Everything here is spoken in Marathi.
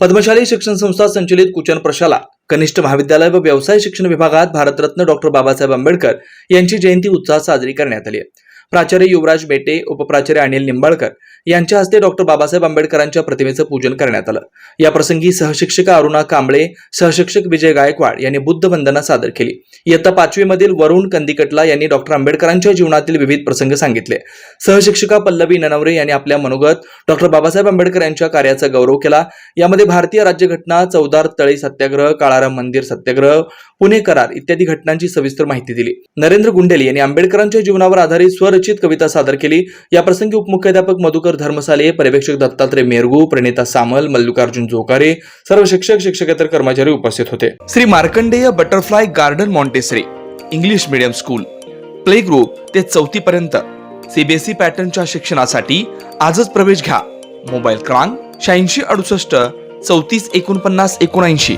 पद्मशाली शिक्षण संस्था संचलित कुचन प्रशाला कनिष्ठ महाविद्यालय व व्यवसाय शिक्षण विभागात भारतरत्न डॉक्टर बाबासाहेब आंबेडकर यांची जयंती उत्साहात साजरी करण्यात आली आहे. प्राचार्य युवराज बेटे उपप्राचार्य अनिल निंबाळकर यांच्या हस्ते डॉक्टर बाबासाहेब आंबेडकरांच्या प्रतिमेचं पूजन करण्यात आलं. याप्रसंगी सहशिक्षिका अरुणा कांबळे सहशिक्षक विजय गायकवाड यांनी बुद्ध वंदना सादर केली. इयत्ता पाचवीमधील वरुण कंदिकटला यांनी डॉक्टर आंबेडकरांच्या जीवनातील विविध प्रसंग सांगितले. सहशिक्षिका पल्लवी ननवरे यांनी आपल्या मनोगत डॉक्टर बाबासाहेब आंबेडकर यांच्या कार्याचा गौरव केला. यामध्ये भारतीय राज्यघटना चौदार तळी सत्याग्रह काळाराम मंदिर सत्याग्रह पुणे करार इत्यादी घटनांची सविस्तर माहिती दिली. नरेंद्र गुंडेली यांनी आंबेडकरांच्या जीवनावर आधारित स्वर रचित कविता सादर केली. या प्रसंगी उपमुख्याध्यापक मधुकर धर्मसाले पर्यवेक्षक दत्तात्रय मेरगू प्रणिता सामल मल्लिकार्जुन जोकारे सर्व शिक्षक शिक्षकेतर कर्मचारी उपस्थित होते. Shri Markandey butterfly garden Montessori English medium school. Play group ते चौथी पर्यंत. सीबीएसई पॅटर्नच्या शिक्षणासाठी आजच प्रवेश घ्या. मोबाईल क्रमांक शहाऐंशी अडुसष्ट चौतीस एकोणपन्नास एकोणऐंशी.